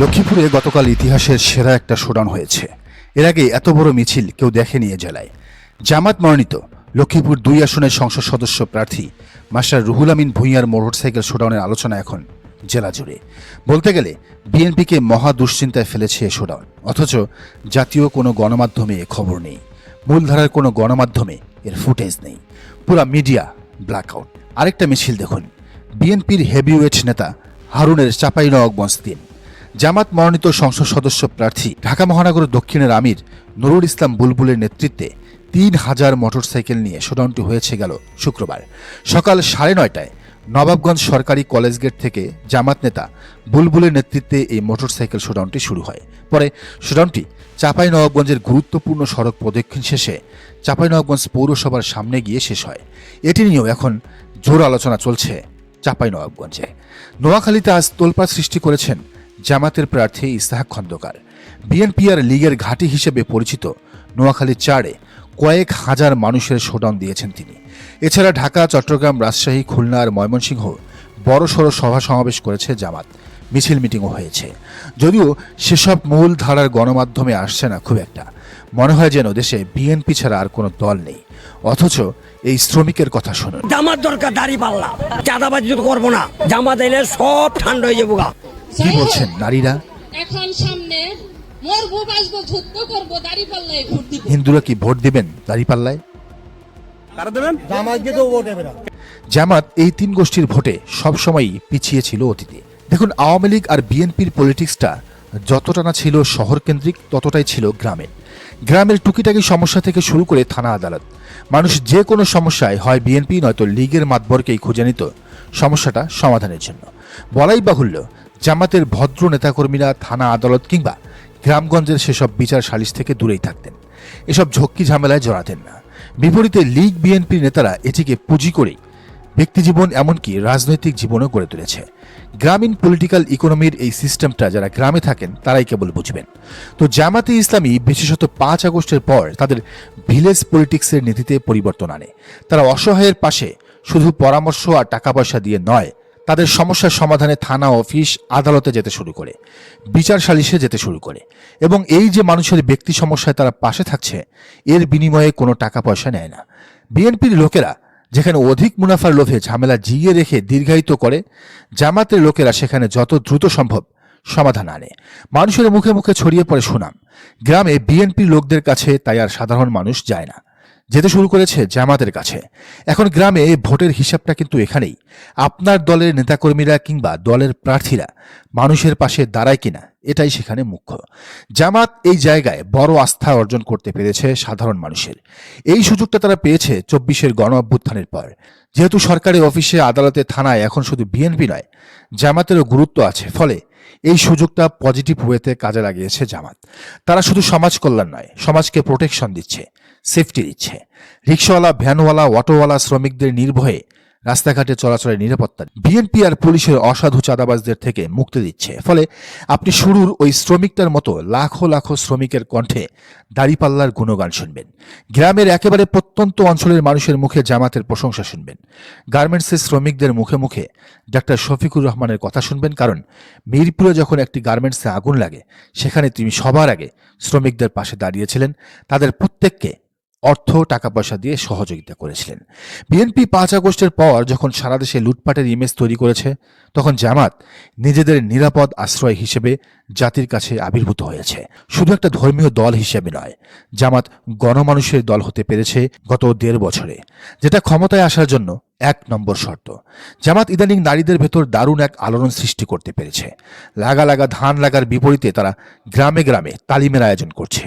লক্ষ্মীপুরে গতকাল ইতিহাসের সেরা একটা শোডাউন হয়েছে। এর আগে এত বড় মিছিল কেউ দেখেনি এ জেলায়। জামাত মনোনীত লক্ষ্মীপুর দুই আসনের সংসদ সদস্য প্রার্থী মাস্টার রুহুল আমিন ভূঁইয়ার মোটরসাইকেল শোডাউনের আলোচনা এখন জেলা জুড়ে। বলতে গেলে, বিএনপিকে মহা দুশ্চিন্তায় ফেলেছে এ শোডাউন। অথচ জাতীয় কোনো গণমাধ্যমে এ খবর নেই। মূলধারার কোনো গণমাধ্যমে এর ফুটেজ নেই। পুরা মিডিয়া ব্ল্যাকআউট। আরেকটা মিছিল দেখুন। বিএনপির হেভিওয়েট নেতা হারুনের চাঁপাইনবাবগঞ্জ তিন জামাত মনোনীত সংসদ সদস্য প্রার্থী ঢাকা মহানগর দক্ষিণের আমির নুরুল ইসলাম বুলবুলের নেতৃত্বে তিন হাজার মোটরসাইকেল নিয়ে শোডাউনটি হয়েছে গেল শুক্রবার। সকাল সাড়ে নয়টায় নবাবগঞ্জ সরকারি কলেজ গেট থেকে জামাত নেতা বুলবুলের নেতৃত্বে এই মোটরসাইকেল শোডাউনটি শুরু হয়। পরে শোডাউনটি চাঁপাইনবাবগঞ্জের গুরুত্বপূর্ণ সড়ক প্রদক্ষিণ শেষে চাঁপাইনবাবগঞ্জ পৌরসভার সামনে গিয়ে শেষ হয়। এটি নিয়েও এখন জোর আলোচনা চলছে চাঁপাইনবাবগঞ্জে। নোয়াখালীতে আজ তোলপাড় সৃষ্টি করেছেন জামাতের প্রার্থী ইস্তাহাক খন্দকার। বিএনপিআর লীগের ঘাঁটি হিসেবে পরিচিত নোয়াখালী চারে কয়েক হাজার মানুষের শোডাউন দিয়েছেন তিনি। এছাড়া ঢাকা, চট্টগ্রাম, রাজশাহী, খুলনা আর ময়মনসিংহ বড়সড় সভা সমাবেশ করেছে জামাত। মিছিল মিটিংও হয়েছে। যদিও সেসব মূল ধারার গণমাধ্যমে আসছে না খুব একটা। মনে হয় যেন দেশে বিএনপি ছাড়া আর কোনো দল নেই। অথচ এই শ্রমিকের কথা শুনুন। জামাত দরকার দাড়ি পাল্লা। চাঁদাবাজি করব না। জামাত এলে সব ঠান্ডা হয়ে যাব কি বলছেন নারীরা? এখন সামনে মরবো বাঁচবো যুদ্ধ করব দাড়ি পাল্লায় ভোট দিব। হিন্দুরা কি ভোট দিবেন দাঁড়িপাল্লায়? কারা দেবেন? জামাত এই তিন গোষ্ঠীর ভোটে সবসময়ই পিছিয়ে ছিল অতীতে। দেখুন আওয়ামী লীগ আর বিএনপির পলিটিক্সটা যতটা না ছিল শহরকেন্দ্রিক ততটাই ছিল গ্রামে। গ্রামের টুকিটাকি সমস্যা থেকে শুরু করে থানা আদালত। মানুষ যে কোনো সমস্যায় হয় বিএনপি নয়তো লীগের মাতবরকেই খুঁজে নিত। সমস্যাটা সমাধানের জন্য। বলাই বাহুল্য জামাতের ভদ্র নেতাকর্মীরা থানা আদালত কিংবা গ্রামগঞ্জের সেসব বিচার সালিশ থেকে দূরেই থাকতেন। এসব ঝক্কি ঝামেলায় জড়াতেন না। বিপরীতে লীগ বিএনপির নেতারা এটিকে পুঁজি করেই ব্যক্তিজীবন এমনকি রাজনৈতিক জীবনও গড়ে তুলেছে। গ্রামীণ পলিটিক্যাল ইকোনমির এই সিস্টেমটা যারা গ্রামে থাকেন, তারাই কেবল বুঝবেন। তো জামাতে ইসলামী বিশেষত পাঁচ আগস্টের পর তাদের ভিলেজ পলিটিক্সের নীতিতে পরিবর্তন আনে। তারা অসহায়ের পাশে শুধু পরামর্শ আর টাকা পয়সা দিয়ে নয় তাদের সমস্যার সমাধানে থানা, অফিস, আদালতে যেতে শুরু করে, বিচার সালিশে যেতে শুরু করে এবং এই যে মানুষের ব্যক্তি সমস্যায় তারা পাশে থাকছে, এর বিনিময়ে কোনো টাকা পয়সা নেয় না। বিএনপির লোকেরা, যেখানে অধিক মুনাফার লোভে ঝামেলা জিইয়ে রেখে দীর্ঘায়িত করে, জামাতের লোকেরা সেখানে যত দ্রুত সম্ভব সমাধান আনে। মানুষের মুখে মুখে ছড়িয়ে পড়ে সুনাম। গ্রামে বিএনপির লোকদের কাছে তাই আর সাধারণ মানুষ যায় না। যেতে শুরু করেছে জামাতের কাছে। এখন গ্রামে ভোটের হিসাবটা কিন্তু এখানেই। আপনার দলের নেতাকর্মীরা কিংবা দলের প্রার্থীরা মানুষের পাশে দাঁড়ায় কিনা, এটাই সেখানে মুখ্য। জামাত এই জায়গায় বড় আস্থা অর্জন করতে পেরেছে সাধারণ মানুষের। এই সুযোগটা তারা পেয়েছে চব্বিশের গণ অভ্যুত্থানের পর। যেহেতু সরকারি অফিসে, আদালতে, থানায় এখন শুধু বিএনপি নয়, জামাতেরও গুরুত্ব আছে। ফলে এই সুযোগটা পজিটিভ ওয়েতে কাজে লাগিয়েছে জামাত। তারা শুধু সমাজ কল্যাণ নয়, সমাজকে প্রোটেকশন দিচ্ছে। সেফটি দিচ্ছে। রিক্সাওয়ালা, ভ্যানওয়ালা, অটোওয়ালা শ্রমিকদের নির্ভয়ে রাস্তাঘাটে চলাচলের নিরাপত্তা বিএনপি আর পুলিশের অসাধু চাঁদাবাজদের থেকে মুক্তি দিচ্ছে। ফলে আপনি শুরুর ওই শ্রমিকটার মতো লাখো লাখো শ্রমিকের কণ্ঠে দাড়িপাল্লার গুণগান শুনবেন। গ্রামের একেবারে প্রত্যন্ত অঞ্চলের মানুষের মুখে জামাতের প্রশংসা শুনবেন। গার্মেন্টসের শ্রমিকদের মুখে মুখে ডাক্তার শফিকুর রহমানের কথা শুনবেন, কারণ মিরপুরে যখন একটি গার্মেন্টসে আগুন লাগে, সেখানে তিনি সবার আগে শ্রমিকদের পাশে দাঁড়িয়েছিলেন। তাদের প্রত্যেককে অর্থ টাকা পয়সা দিয়ে সহযোগিতা করেছিলেন। বিএনপি পাঁচ আগস্টের পর যখন সারা দেশে লুটপাটের ইমেজ তৈরি করেছে, তখন জামাত নিজেদের নিরাপদ আশ্রয় হিসেবে জাতির কাছে আবির্ভূত হয়েছে। শুধু একটা ধর্মীয় দল হিসেবে নয়, জামাত গণমানুষের দল হতে পেরেছে গত দেড় বছরে, যেটা ক্ষমতায় আসার জন্য এক নম্বর শর্ত। জামাত ইদানিং নারীদের ভেতর দারুণ এক আলোড়ন সৃষ্টি করতে পেরেছে। লাগা লাগা ধান লাগার বিপরীতে তারা গ্রামে গ্রামে তালিমের আয়োজন করছে,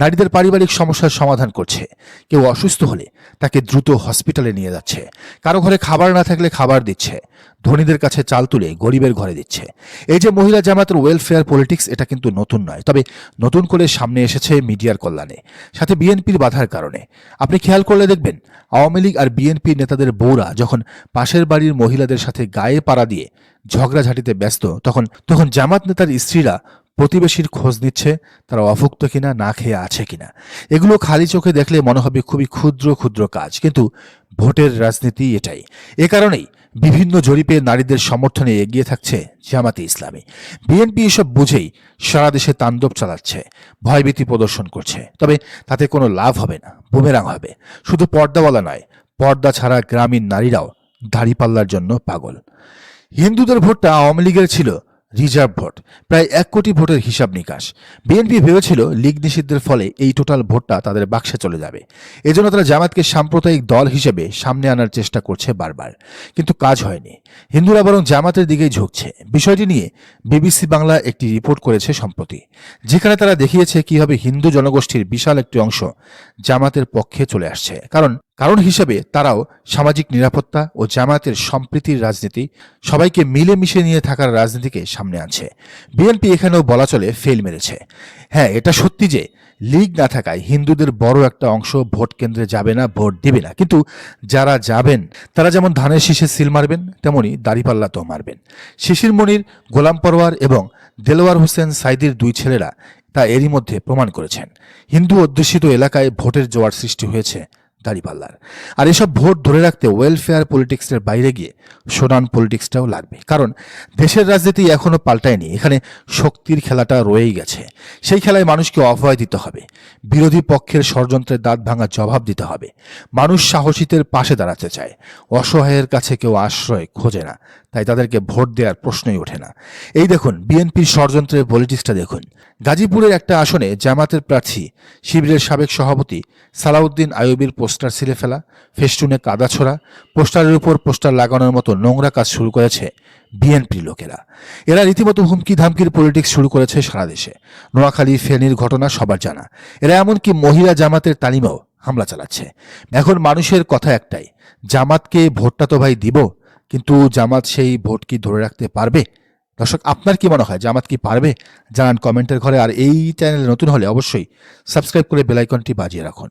নারীদের পারিবারিক সমস্যার সমাধান করছে। কেউ অসুস্থ হলে তাকে দ্রুত হসপিটালে নিয়ে যাচ্ছে, কারও ঘরে খাবার না থাকলে খাবার দিচ্ছে ধনীদের কাছে চাল তুলে গরিবের ঘরে দিচ্ছে। এই যে মহিলা জামাতের ওয়েলফেয়ার পলিটিক্স এটা কিন্তু নতুন নয়। তবে নতুন করে সামনে এসেছে মিডিয়ার কল্যাণে, সাথে বিএনপির বাধার কারণে। আপনি খেয়াল করলে দেখবেন, আওয়ামী লীগ আর বিএনপির নেতাদের বউরা যখন পাশের বাড়ির মহিলাদের সাথে গায়ে পাড়া দিয়ে ঝগড়াঝাটিতে ব্যস্ত, তখন তখন জামাত নেতার স্ত্রীরা প্রতিবেশীর খোঁজ নিচ্ছে, তারা অভুক্ত কিনা, না খেয়ে আছে কিনা। এগুলো খালি চোখে দেখলে মনে হবে খুবই ক্ষুদ্র ক্ষুদ্র কাজ। কিন্তু ভোটের রাজনীতি এটাই। এ কারণেই বিভিন্ন জরিপে নারীদের সমর্থনে এগিয়ে থাকছে জামাতে ইসলামী। বিএনপি এসব বুঝেই সারা দেশে তাণ্ডব চালাচ্ছে, ভয়ভীতি প্রদর্শন করছে। তবে তাতে কোনো লাভ হবে না, বুমেরাং হবে। শুধু পর্দাওয়ালা নয়, পর্দা ছাড়া গ্রামীণ নারীরাও দাড়িপাল্লার জন্য পাগল। হিন্দুদের ভোটটা আওয়ামী লীগের ছিল রিজার্ভ ভোট, প্রায় এক কোটি ভোটের হিসাব নিকাশ। বিএনপি ভেবেছিল লীগ নিষিদ্ধের ফলে এই টোটাল ভোটটা তাদের বাক্সে চলে যাবে। এজন্য তারা জামাতকে সাম্প্রদায়িক দল হিসেবে সামনে আনার চেষ্টা করছে বারবার। কিন্তু কাজ হয়নি। হিন্দুরা বরং জামাতের দিকেই ঝুঁকছে। বিষয়টি নিয়ে বিবিসি বাংলা একটি রিপোর্ট করেছে সম্প্রতি, যেখানে তারা দেখিয়েছে কীভাবে হিন্দু জনগোষ্ঠীর বিশাল একটি অংশ জামাতের পক্ষে চলে আসছে। কারণ কারণ হিসেবে তারাও সামাজিক নিরাপত্তা ও জামায়াতের সম্প্রীতির রাজনীতি, সবাইকে মিলেমিশে নিয়ে থাকার রাজনীতিকে সামনে আনছে। বিএনপি এখানেও বলা চলে ফেল মেরেছে। হ্যাঁ এটা সত্যি যে লীগ না থাকায় হিন্দুদের বড় একটা অংশ ভোট কেন্দ্রে যাবে না, ভোট দেবে না। কিন্তু যারা যাবেন, তারা যেমন ধানের শীষে সিল মারবেন, তেমনি দাড়িপাল্লাতেও মারবেন। শিশির মনির, গোলাম পরওয়ার এবং দেলোয়ার হোসেন সাইদির দুই ছেলেরা তা এরই মধ্যে প্রমাণ করেছেন। হিন্দু অধ্যুষিত এলাকায় ভোটের জোয়ার সৃষ্টি হয়েছে। দাড়িপাল্লার। আর এসব ভোট ধরে রাখতে ওয়েলফেয়ার পলিটিক্সের বাইরে গিয়ে সোনান পলিটিক্সটাও লাগবে। কারণ দেশের রাজনীতি এখনও পাল্টায়নি, এখানে শক্তির খেলাটা রয়েই গেছে। সেই খেলায় মানুষকে অভয় দিতে হবে। বিরোধী পক্ষের ষড়যন্ত্রের দাঁত ভাঙা জবাব দিতে হবে। মানুষ সাহসীদের পাশে দাঁড়াতে চায়। অসহায়ের কাছে কেউ আশ্রয় খোঁজে না। তাই তাদেরকে ভোট দেওয়ার প্রশ্নই ওঠে না। এই দেখুন, বিএনপির ষড়যন্ত্রের পলিটিক্সটা দেখুন। গাজীপুরের একটা আসনে জামাতের প্রার্থী, শিবিরের সাবেক সভাপতি সালাউদ্দিন আয়ুবির পোস্টার ছিলে ফেলা, ফেস্টুনে কাদা ছোড়া, পোস্টারের উপর পোস্টার লাগানোর মতো নোংরা কাজ শুরু করেছে বিএনপির লোকেরা। এরা রীতিমতো হুমকি ধামকির পলিটিক্স শুরু করেছে সারা দেশে। নোয়াখালী ফেনীর ঘটনা সবার জানা। এরা এমনকি মহিলা জামাতের তালিমেও হামলা চালাচ্ছে। এখন মানুষের কথা একটাই, জামাতকে ভোটটা তো ভাই দিব কিন্তু জামাত সেই ভোট কি ধরে রাখতে পারবে? দর্শক, আপনার কি মনে হয়? জামাত কি পারবে? জানান কমেন্টের ঘরে। আর এই চ্যানেলে নতুন হলে অবশ্যই সাবস্ক্রাইব করে বেলাইকনটি বাজিয়ে রাখুন।